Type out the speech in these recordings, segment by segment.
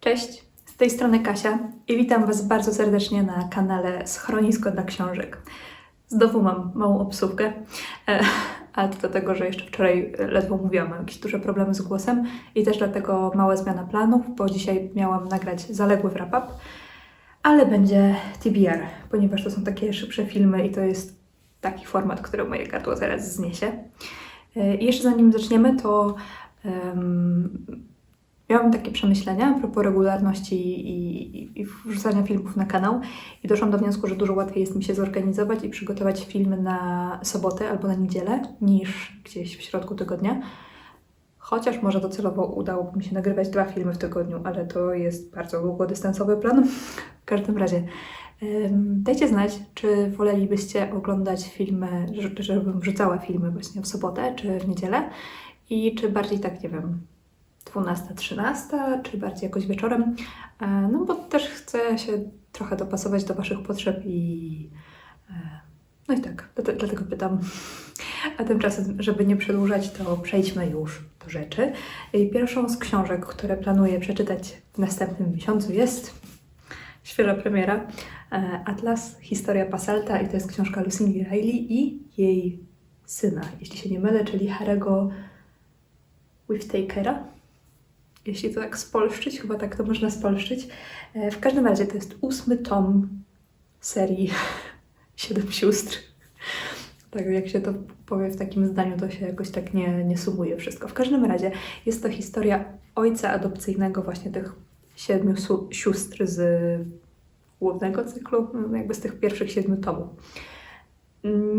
Cześć, z tej strony Kasia i witam Was bardzo serdecznie na kanale Schronisko dla Książek. Znowu mam małą obsługę, e, a to dlatego, że jeszcze wczoraj ledwo mówiłam, mam jakieś duże problemy z głosem i też dlatego mała zmiana planów, bo dzisiaj miałam nagrać zaległy wrap-up, ale będzie TBR, ponieważ to są takie szybsze filmy i to jest taki format, który moje gardło zaraz zniesie. E, I jeszcze zanim zaczniemy, to em, Miałam takie przemyślenia a propos regularności i, i, wrzucania filmów na kanał i doszłam do wniosku, że dużo łatwiej jest mi się zorganizować i przygotować filmy na sobotę albo na niedzielę niż gdzieś w środku tygodnia. Chociaż może docelowo udałoby mi się nagrywać dwa filmy w tygodniu, ale to jest bardzo długodystansowy plan. W każdym razie dajcie znać, czy wolelibyście oglądać filmy, że- żebym wrzucała filmy właśnie w sobotę czy w niedzielę i czy bardziej tak, nie wiem, 12, 13, czy bardziej jakoś wieczorem. E, No bo też chcę się trochę dopasować do Waszych potrzeb i e, no i tak, dlate- dlatego pytam. A tymczasem, żeby nie przedłużać, to przejdźmy już do rzeczy. I pierwszą z książek, które planuję przeczytać w następnym miesiącu jest świeża premiera e, Atlas, Historia Pasalta i to jest książka Lucindy Riley i jej syna, jeśli się nie mylę, czyli Harego Wiftakera jeśli to tak spolszczyć, chyba tak to można spolszczyć. E, W każdym razie to jest ósmy tom serii Siedem Sióstr. Tak jak się to powie w takim zdaniu, to się jakoś tak nie, nie sumuje wszystko. W każdym razie jest to historia ojca adopcyjnego właśnie tych siedmiu sióstr z głównego cyklu, no, jakby z tych pierwszich siedmiu tomów.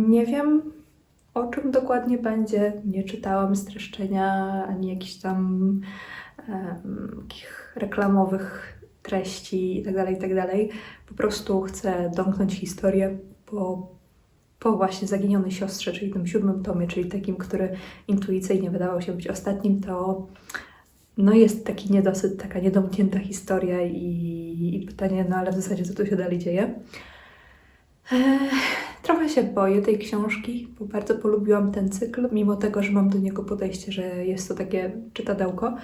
Nie wiem, o czym dokładnie będzie. Nie czytałam streszczenia ani jakichś tam takich reklamowych treści itd., itd. Po prostu chcę domknąć historię po, po właśnie zaginionej siostrze, czyli tym siódmym tomie, czyli takim, który intuicyjnie wydawał się być ostatnim, to no jest taki niedosyt, taka niedomknięta historia i, i pytanie, no ale w zasadzie co tu się dalej dzieje. Ech, Trochę się boję tej książki, bo bardzo polubiłam ten cykl, mimo tego, że mam do niego podejście, że jest to takie czytadełko,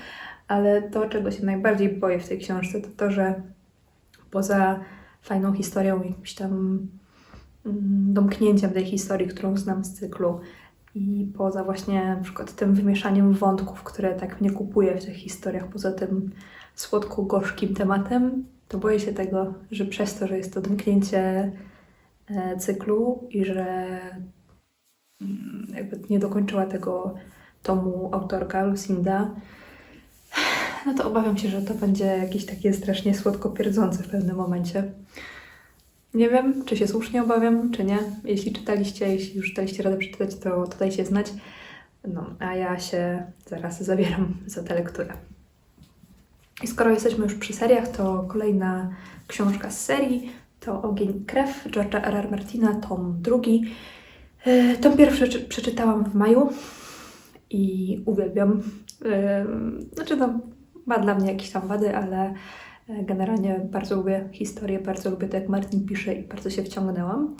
ale to, czego się najbardziej boję w tej książce, to to, że poza fajną historią, jakimś tam mm, domknięciem tej historii, którą znam z cyklu i poza właśnie na przykład tym wymieszaniem wątków, które tak mnie kupuje w tych historiach, poza tym słodko-gorzkim tematem, to boję się tego, że przez to, że jest to domknięcie e, cyklu i że mm, jakby nie dokończyła tego tomu autorka Lucinda, no to obawiam się, że to będzie jakieś takie strasznie słodko pierdzące w pewnym momencie. Nie wiem, czy się słusznie obawiam, czy nie. Jeśli czytaliście, jeśli już daliście radę przeczytać, to, to dajcie znać. No, a ja się zaraz zabieram za tę lekturę. I skoro jesteśmy już przy seriach, to kolejna książka z serii to Ogień Krew George'a R. Martina, tom drugi. E, Tom pierwszy czy- przeczytałam w maju i uwielbiam. E, Znaczy, no, ma dla mnie jakieś tam wady, ale e, generalnie bardzo lubię historię, bardzo lubię to, jak Martin pisze i bardzo się wciągnęłam.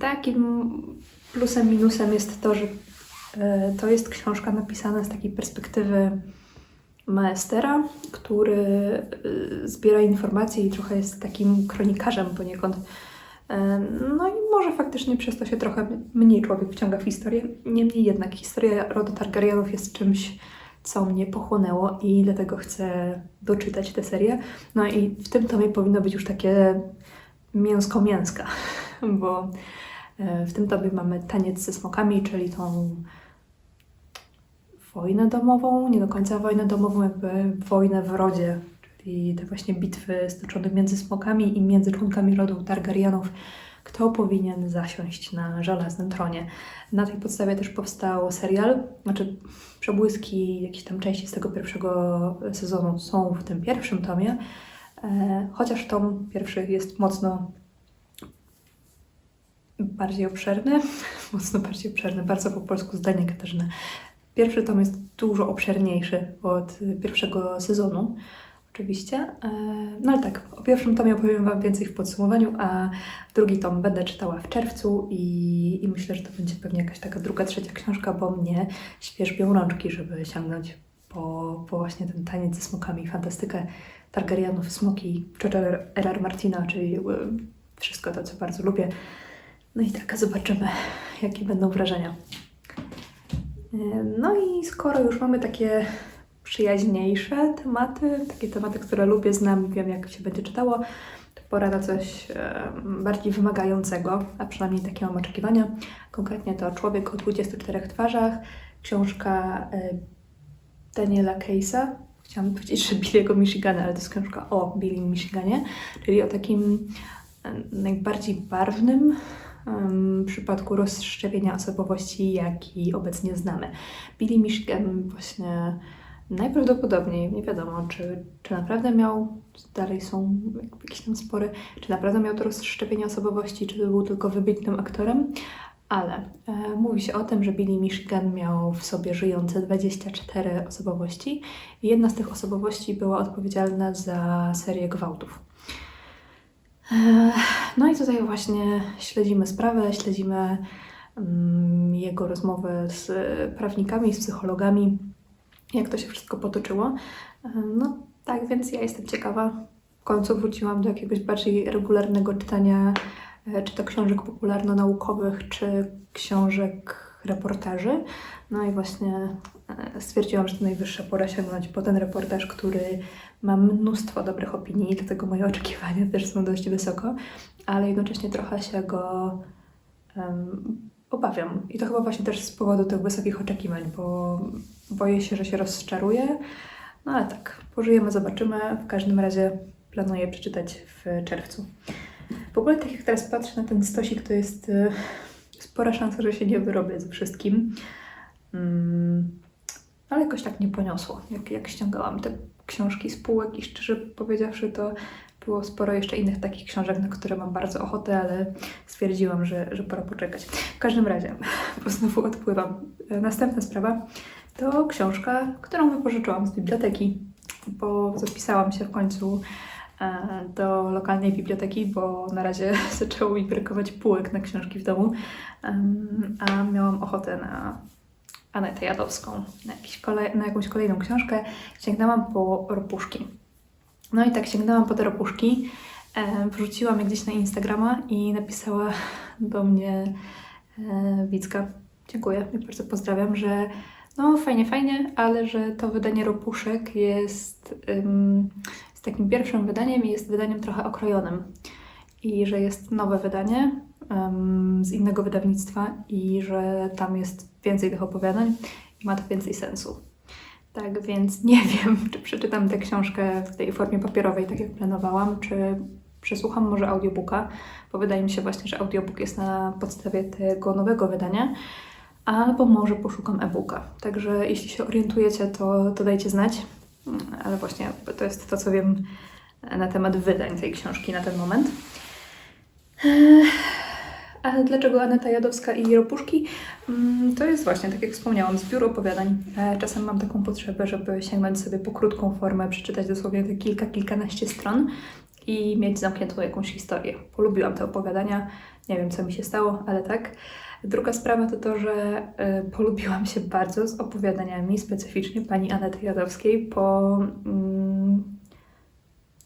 Takim plusem, minusem jest to, że e, to jest książka napisana z takiej perspektywy maestera, który y, zbiera informacje i trochę jest takim kronikarzem poniekąd. E, No i może faktycznie przez to się trochę mniej człowiek wciąga w historię. Niemniej jednak historia rodu Targaryenów jest czymś, co mnie pochłonęło i dlatego chcę doczytać tę serię. No i w tym tomie powinno być już takie mięsko mięska, bo e, w tym tomie mamy taniec ze smokami, czyli tą wojnę domową, nie do końca wojnę domową, jakby wojnę w rodzie, czyli te właśnie bitwy stoczone między smokami i między członkami rodu Targaryenów, kto powinien zasiąść na żelaznym tronie. Na tej podstawie też powstał serial, znaczy przebłyski jakiejś tam części z tego pierwszego sezonu są w tym pierwszym tomie, e, chociaż tom pierwszy jest mocno bardziej obszerny, mocno bardziej obszerny, bardzo po polsku zdanie Katarzyna. Pierwszy tom jest dużo obszerniejszy od pierwszego sezonu, oczywiście. E, No ale tak, o pierwszym tomie opowiem Wam więcej w podsumowaniu, a drugi tom będę czytała w czerwcu i, i myślę, że to będzie pewnie jakaś taka druga, trzecia książka, bo mnie świeżbią rączki, żeby sięgnąć po po, właśnie ten taniec ze smokami, fantastykę Targaryenów, smoki, George'a R.R. Martina, czyli y, wszystko to, co bardzo lubię. No i tak, zobaczymy, jakie będą wrażenia. Y, No i skoro już mamy takie przyjaźniejsze tematy, takie tematy, które lubię, znam i wiem, jak się będzie czytało, to pora na coś bardziej wymagającego, a przynajmniej takie mam oczekiwania. Konkretnie to Człowiek o 24 twarzach, książka e, Daniela Case'a. Chciałam powiedzieć, że Billy'ego Michigana, ale to jest książka o Billy Michiganie, czyli o takim najbardziej barwnym przypadku rozszczepienia osobowości, jaki obecnie znamy. Billy Michigan właśnie najprawdopodobniej, nie wiadomo, czy, czy naprawdę miał, dalej są jakieś tam spory, czy naprawdę miał to rozszczepienie osobowości, czy był tylko wybitnym aktorem, ale e, mówi się o tym, że Billy Michigan miał w sobie żyjące 24 osobowości i jedna z tych osobowości była odpowiedzialna za serię gwałtów. E, No i tutaj właśnie śledzimy sprawę, śledzimy mm, jego rozmowy z prawnikami, z psychologami, jak to się wszystko potoczyło. E, No tak, więc ja jestem ciekawa. W końcu wróciłam do jakiegoś bardziej regularnego czytania, e, czy to książek popularno-naukowych, czy książek reportaży. No i właśnie e, stwierdziłam, że to najwyższa pora sięgnąć po ten reportaż, który ma mnóstwo dobrych opinii, dlatego moje oczekiwania też są dość wysoko, ale jednocześnie trochę się go em, obawiam. I to chyba właśnie też z powodu tych wysokich oczekiwań, bo boję się, że się rozczaruję. No ale tak, pożyjemy, zobaczymy. W każdym razie planuję przeczytać w czerwcu. W ogóle tak jak teraz patrzę na ten stosik, to jest y, spora szansa, że się nie wyrobię ze wszystkim. Mm, ale jakoś tak nie poniosło, jak, jak ściągałam te książki z półek i szczerze powiedziawszy, to było sporo jeszcze innych takich książek, na które mam bardzo ochotę, ale stwierdziłam, że, że pora poczekać. W każdym razie, bo znowu odpływam. Następna sprawa to książka, którą wypożyczyłam z biblioteki, bo zapisałam się w końcu e, do lokalnej biblioteki, bo na razie zaczęło mi brakować półek na książki w domu, a miałam ochotę na Anetę Jadowską, na, kolej, na jakąś kolejną książkę. Sięgnęłam po ropuszki. No i tak sięgnęłam po te ropuszki, e, wrzuciłam je gdzieś na Instagrama i napisała do mnie e, Wicka, dziękuję i bardzo pozdrawiam, że no fajnie, fajnie, ale że to wydanie ropuszek jest, jest takim pierwszym wydaniem i jest wydaniem trochę okrojonym. I że jest nowe wydanie z innego wydawnictwa i że tam jest więcej tych opowiadań i ma to więcej sensu. Tak więc nie wiem, czy przeczytam tę książkę w tej formie papierowej, tak jak planowałam, czy przesłucham może audiobooka, bo wydaje mi się właśnie, że audiobook jest na podstawie tego nowego wydania, albo może poszukam e-booka. Także jeśli się orientujecie, to, to dajcie znać. Mm, Ale właśnie to jest to, co wiem na temat wydań tej książki na ten moment. A dlaczego Aneta Jadowska i Ropuszki? Mm, To jest właśnie, tak jak wspomniałam, zbiór opowiadań. E, Czasem mam taką potrzebę, żeby sięgnąć sobie po krótką formę, przeczytać dosłownie te kilka, kilkanaście stron i mieć zamkniętą jakąś historię. Polubiłam te opowiadania, nie wiem co mi się stało, ale tak. Druga sprawa to to, że e, polubiłam się bardzo z opowiadaniami specyficznie pani Anety Jadowskiej po mm,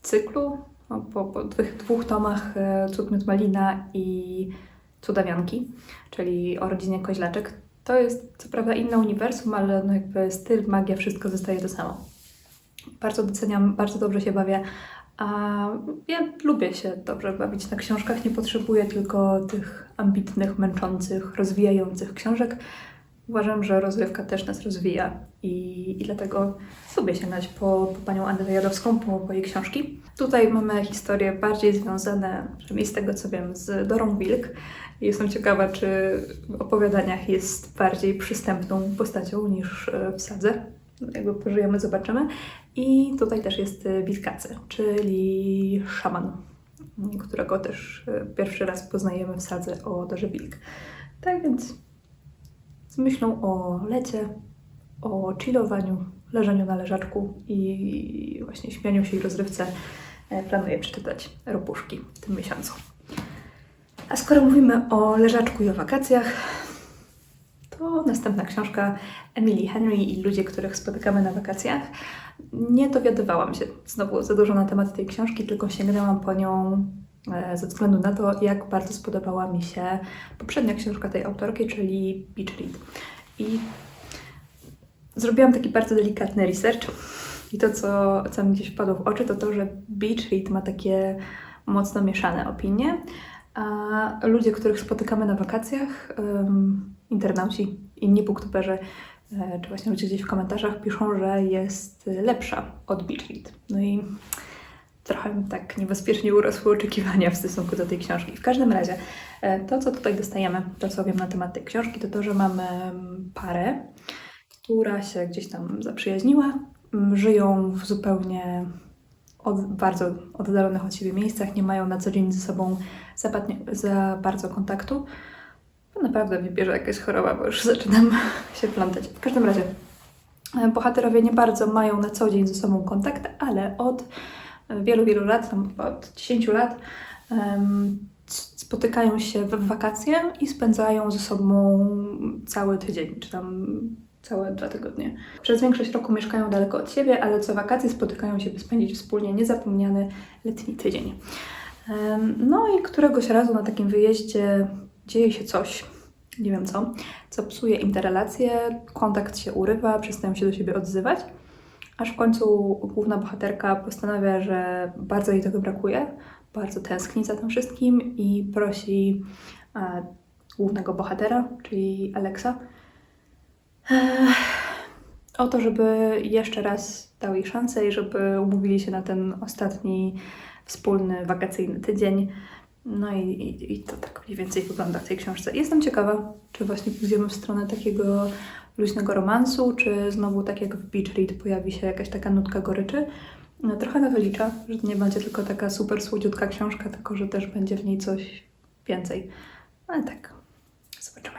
cyklu, no, po, po dwóch, dwóch tomach e, Cud Malina i Cudawianki, czyli o rodzinie Koźlaczek. To jest co prawda inne uniwersum, ale no jakby styl, magia, wszystko zostaje to samo. Bardzo doceniam, bardzo dobrze się bawię. A ja lubię się dobrze bawić na książkach, nie potrzebuję tylko tych ambitnych, męczących, rozwijających książek. Uważam, że rozrywka też nas rozwija i, i dlatego lubię sięgać po, po panią Annę Jadowską, po, po jej książki. Tutaj mamy historie bardziej związane, przynajmniej z tego co wiem, z Dorą Wilk. Jestem ciekawa, czy w opowiadaniach jest bardziej przystępną postacią niż e, w sadze. Jakby pożyjemy, zobaczymy. I tutaj też jest e, Wilkacy, czyli szaman, którego też e, pierwszy raz poznajemy w sadze o Dorze Wilk. Tak więc z myślą o lecie, o chillowaniu, leżeniu na leżaczku i właśnie śmianiu się i rozrywce e, planuję przeczytać Ropuszki w tym miesiącu. A skoro mówimy o leżaczku i o wakacjach, To następna książka Emily Henry i ludzie, których spotykamy na wakacjach. Nie dowiadywałam się znowu za dużo na temat tej książki, tylko sięgnęłam po nią ze względu na to, jak bardzo spodobała mi się poprzednia książka tej autorki, czyli Beach Read. I zrobiłam taki bardzo delikatny research. I to, co, co mi gdzieś wpadło w oczy, to to, że Beach Read ma takie mocno mieszane opinie, a ludzie, których spotykamy na wakacjach, um, internauci, inni booktuberzy, e, czy właśnie ludzie gdzieś w komentarzach piszą, że jest lepsza od Beach Read. No i trochę tak niebezpiecznie urosły oczekiwania w stosunku do tej książki. W każdym razie, e, to co tutaj dostajemy, to co wiem na temat tej książki, to to, że mamy mm, parę, która się gdzieś tam zaprzyjaźniła, mm, żyją w zupełnie od, bardzo oddalonych od siebie miejscach, nie mają na co dzień ze sobą za, za bardzo kontaktu. To naprawdę mnie bierze jakaś choroba, bo już zaczynam się plątać. W każdym razie, e, bohaterowie nie bardzo mają na co dzień ze sobą kontakt, ale od wielu, wielu lat, tam od 10 lat, spotykają się w wakacje i spędzają ze sobą cały tydzień, czy tam całe dwa tygodnie. Przez większość roku mieszkają daleko od siebie, ale co wakacje spotykają się, by spędzić wspólnie niezapomniany letni tydzień. No i któregoś razu na takim wyjeździe dzieje się coś, nie wiem co, co psuje im te relacje, kontakt się urywa, przestają się do siebie odzywać, aż w końcu główna bohaterka postanawia, że bardzo jej tego brakuje, bardzo tęskni za tym wszystkim i prosi e, głównego bohatera, czyli Alexa, Ech, o to, żeby jeszcze raz dał jej szansę i żeby umówili się na ten ostatni wspólny wakacyjny tydzień. No i, i, i to tak mniej więcej wygląda w tej książce. Jestem ciekawa, czy właśnie pójdziemy w stronę takiego luźnego romansu, czy znowu tak jak w Beach Read pojawi się jakaś taka nutka goryczy. No, trochę na to liczę, że to nie będzie tylko taka super słodziutka książka, tylko że też będzie w niej coś więcej. Ale tak, zobaczymy.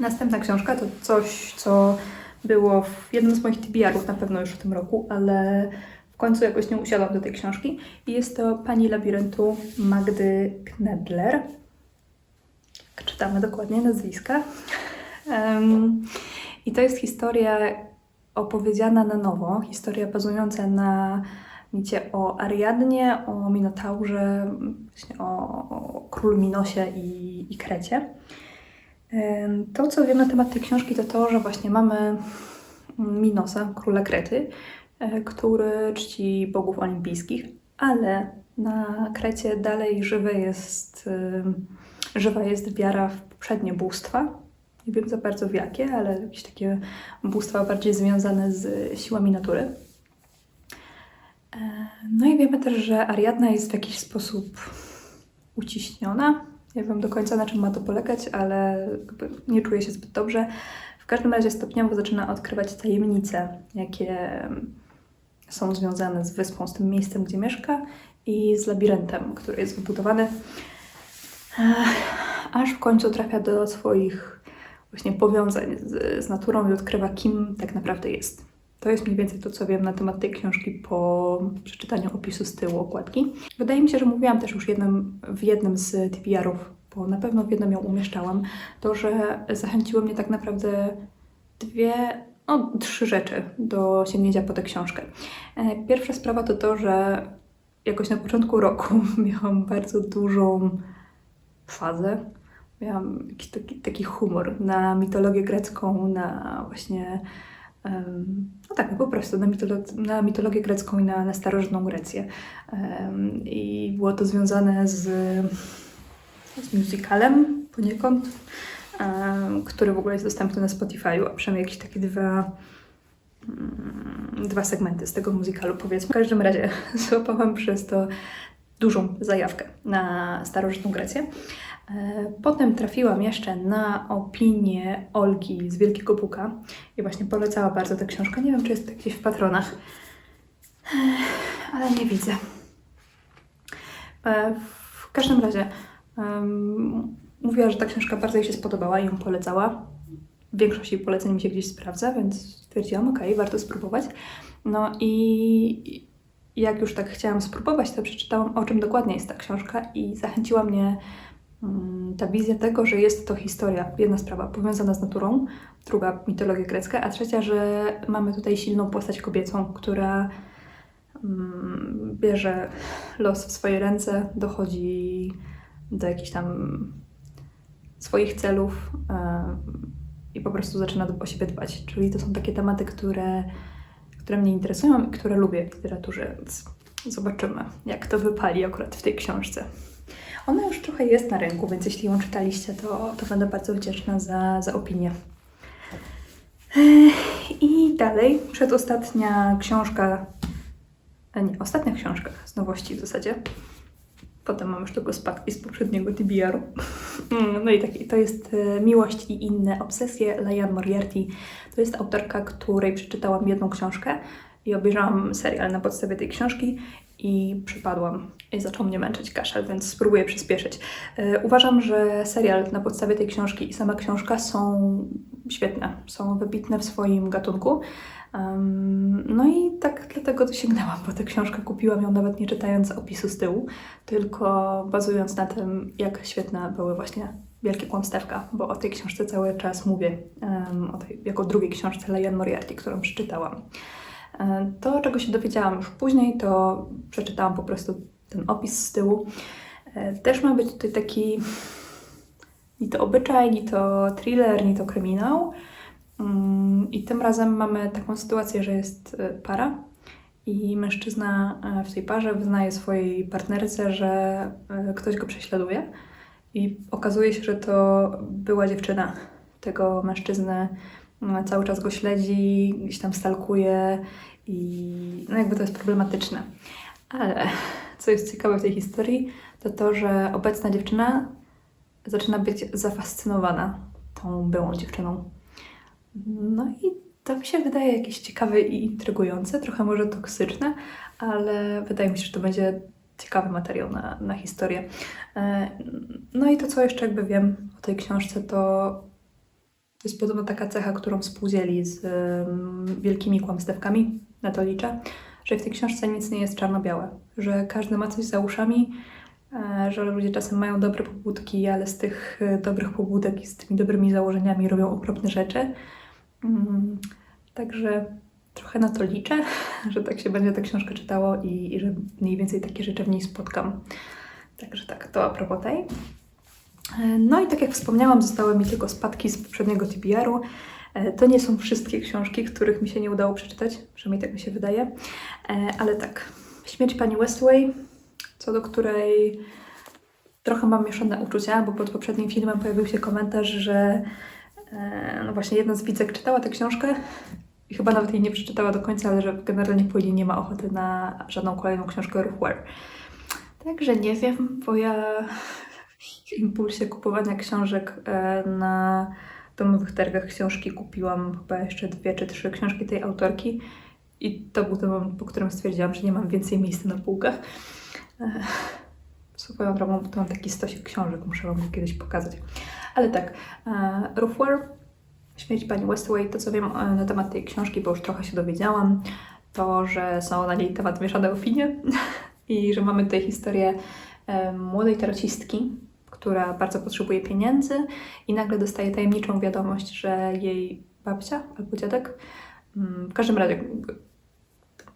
Następna książka to coś, co było w jednym z moich TBR-ów na pewno już w tym roku, ale w końcu jakoś nie usiadłam do tej książki. I jest to Pani Labiryntu Magdy Knedler. Czytamy dokładnie nazwiska. I to jest historia opowiedziana na nowo, historia bazująca na micie o Ariadnie, o Minotaurze, właśnie o, o królu Minosie i, i Krecie. To, co wiem na temat tej książki, to to, że właśnie mamy Minosa, króla Krety, e, który czci bogów olimpijskich, ale na Krecie dalej żywe jest, żywa jest wiara w poprzednie bóstwa. Nie wiem za bardzo w jakie, ale jakieś takie bóstwa bardziej związane z siłami natury. E, No i wiemy też, że Ariadna jest w jakiś sposób uciśniona. Nie wiem do końca na czym ma to polegać, ale nie czuję się zbyt dobrze. W każdym razie stopniowo zaczyna odkrywać tajemnice, jakie są związane z wyspą, z tym miejscem, gdzie mieszka i z labiryntem, który jest wybudowany. Ech, Aż w końcu trafia do swoich właśnie powiązań z, z naturą i odkrywa, kim tak naprawdę jest. To jest mniej więcej to, co wiem na temat tej książki po przeczytaniu opisu z tyłu okładki. Wydaje mi się, że mówiłam też już jednym, w jednym z TBR-ów, bo na pewno w jednym ją umieszczałam, to, że zachęciły mnie tak naprawdę dwie, no trzy rzeczy do sięgnięcia po tę książkę. E, Pierwsza sprawa to to, że jakoś na początku roku miałam bardzo dużą fazę. Miałam jakiś taki, taki humor na mitologię grecką, na właśnie No tak, po prostu na, mitolo- na mitologię grecką i na, na starożytną Grecję. Em, I było to związane z, z musicalem poniekąd, em, który w ogóle jest dostępny na Spotify'u, a przynajmniej jakieś takie dwa, mm, dwa segmenty z tego musicalu powiedzmy. W każdym razie złapałam przez to dużą zajawkę na starożytną Grecję. E, Potem trafiłam jeszcze na opinię Olgi z Wielkiego Buka i właśnie polecała bardzo tę książkę. Nie wiem, czy jest gdzieś w patronach, ale nie widzę. E, W każdym razie mówiła, że ta książka bardzo jej się spodobała i ją polecała. Większość jej poleceń mi się gdzieś sprawdza, więc stwierdziłam, okej, warto spróbować. No i jak już tak chciałam spróbować, to przeczytałam, o czym dokładnie jest ta książka i zachęciła mnie ta wizja tego, że jest to historia, jedna sprawa powiązana z naturą, druga mitologia grecka, a trzecia, że mamy tutaj silną postać kobiecą, która mm, bierze los w swoje ręce, dochodzi do jakichś tam swoich celów e, i po prostu zaczyna o siebie dbać. Czyli to są takie tematy, które, które mnie interesują i które lubię w literaturze, więc zobaczymy, jak to wypali akurat w tej książce. Ona już trochę jest na rynku, więc jeśli ją czytaliście, to, to będę bardzo wdzięczna za, za opinię. I dalej, przedostatnia książka, a nie, ostatnia książka z nowości w zasadzie. Potem mam już tylko spadki z poprzedniego TBR-u. No i taki, to jest e, Miłość i inne obsesje Layan Moriarty. To jest autorka, której przeczytałam jedną książkę i obejrzałam serial na podstawie tej książki i przypadłam i zaczął mnie męczyć kaszel, więc spróbuję przyspieszyć. E, Uważam, że serial na podstawie tej książki i sama książka są świetne, są wybitne w swoim gatunku. No i tak dlatego dosięgnęłam, bo tę książkę kupiłam ją nawet nie czytając opisu z tyłu, tylko bazując na tym, jak świetne były właśnie Wielkie Kłamstewka, bo o tej książce cały czas mówię, em, o tej, jako drugiej książce Lejan Moriarty, którą przeczytałam. To, czego się dowiedziałam już później, to przeczytałam po prostu ten opis z tyłu. E, Też ma być tutaj taki ni to obyczaj, ni to thriller, ni to kryminał. Mm, I tym razem mamy taką sytuację, że jest e, para i mężczyzna e, w tej parze wyznaje swojej partnerce, że ktoś go prześladuje. I okazuje się, że to była dziewczyna tego mężczyzny. Mm, Cały czas go śledzi, gdzieś tam stalkuje i no jakby to jest problematyczne. Ale co jest ciekawe w tej historii, to to, że obecna dziewczyna zaczyna być zafascynowana tą byłą dziewczyną. No i to mi się wydaje jakieś ciekawe i intrygujące, trochę może toksyczne, ale wydaje mi się, że to będzie ciekawy materiał na, na historię. E, No i to, co jeszcze jakby wiem o tej książce, to to jest podobno taka cecha, którą współdzieli z wielkimi kłamstewkami, na to liczę, że w tej książce nic nie jest czarno-białe, że każdy ma coś za uszami, e, że ludzie czasem mają dobre pobudki, ale z tych e, dobrych pobudek i z tymi dobrymi założeniami robią okropne rzeczy. Mm, Także trochę na to liczę, że tak się będzie ta książka czytało i, i że mniej więcej takie rzeczy w niej spotkam. Także tak, to a propos tej. No i tak jak wspomniałam, zostały mi tylko spadki z poprzedniego TBR-u. E, To nie są wszystkie książki, których mi się nie udało przeczytać, przynajmniej tak mi się wydaje. E, Ale tak, Śmierć pani Westway, co do której trochę mam mieszane uczucia, bo pod poprzednim filmem pojawił się komentarz, że e, no właśnie jedna z widzek czytała tę książkę i chyba nawet jej nie przeczytała do końca, ale że generalnie później nie ma ochoty na żadną kolejną książkę Ruchware. Także nie wiem, bo ja impulsie kupowania książek e, na domowych targach książki kupiłam chyba jeszcze dwie czy trzy książki tej autorki i to był ten moment, po którym stwierdziłam, że nie mam więcej miejsca na półkach. E, Swoją drogą to mam taki stosik książek, muszę Wam go kiedyś pokazać. Ale tak, e, Roughware, Śmierć Pani Westway, to co wiem e, na temat tej książki, bo już trochę się dowiedziałam, to, że są na niej temat mieszane opinie i że mamy tutaj historię młodej tarocistki, która bardzo potrzebuje pieniędzy i nagle dostaje tajemniczą wiadomość, że jej babcia albo dziadek, mm, w każdym razie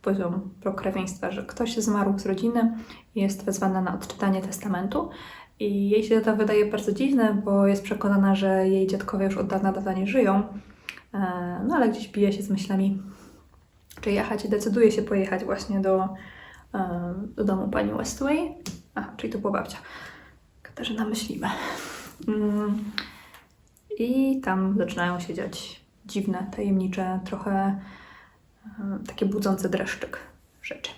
poziom pokrewieństwa, że ktoś zmarł z rodziny i jest wezwana na odczytanie testamentu. I jej się to wydaje bardzo dziwne, bo jest przekonana, że jej dziadkowie już od dawna dawna nie żyją. E, No ale gdzieś bije się z myślami, czy jechać i decyduje się pojechać właśnie do, e, do domu pani Westway. Aha, czyli to była babcia. Katarzyna Myśliwe. Mm. I tam zaczynają się dziać dziwne, tajemnicze, trochę e, takie budzące dreszczyk rzeczy.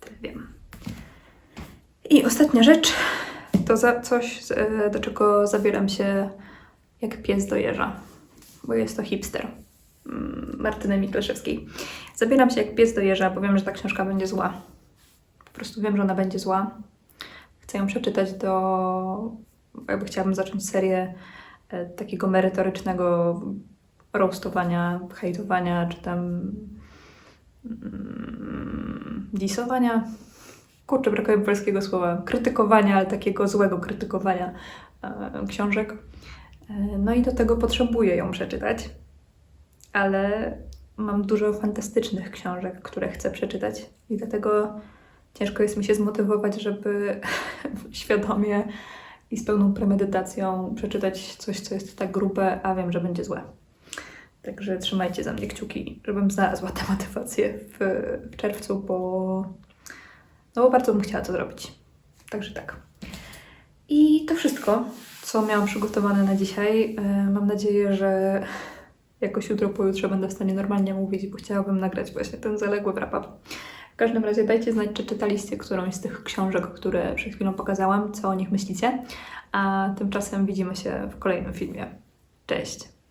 Tyle wiem. I ostatnia rzecz to za coś, e, do czego zabieram się jak pies do jeża, bo jest to hipster mm, Martyny Miklaszewskiej. Zabieram się jak pies do jeża, bo wiem, że ta książka będzie zła. Po prostu wiem, że ona będzie zła. Chcę ją przeczytać do... jakby chciałabym zacząć serię e, takiego merytorycznego roastowania, hejtowania, czy tam mm, disowania. Kurczę, brakuje polskiego słowa. Krytykowania, ale takiego złego krytykowania e, książek. E, no i do tego potrzebuję ją przeczytać, ale mam dużo fantastycznych książek, które chcę przeczytać i dlatego ciężko jest mi się zmotywować, żeby świadomie i z pełną premedytacją przeczytać coś, co jest tak grube, a wiem, że będzie złe. Także trzymajcie za mnie kciuki, żebym znalazła tę motywację w, w czerwcu, bo, no bo bardzo bym chciała to zrobić. Także tak. I to wszystko, co miałam przygotowane na dzisiaj. E, Mam nadzieję, że jakoś jutro, pojutrze będę w stanie normalnie mówić, bo chciałabym nagrać właśnie ten zaległy wrap-up. W każdym razie dajcie znać, czy czytaliście którąś z tych książek, które przed chwilą pokazałam, co o nich myślicie. A tymczasem widzimy się w kolejnym filmie. Cześć!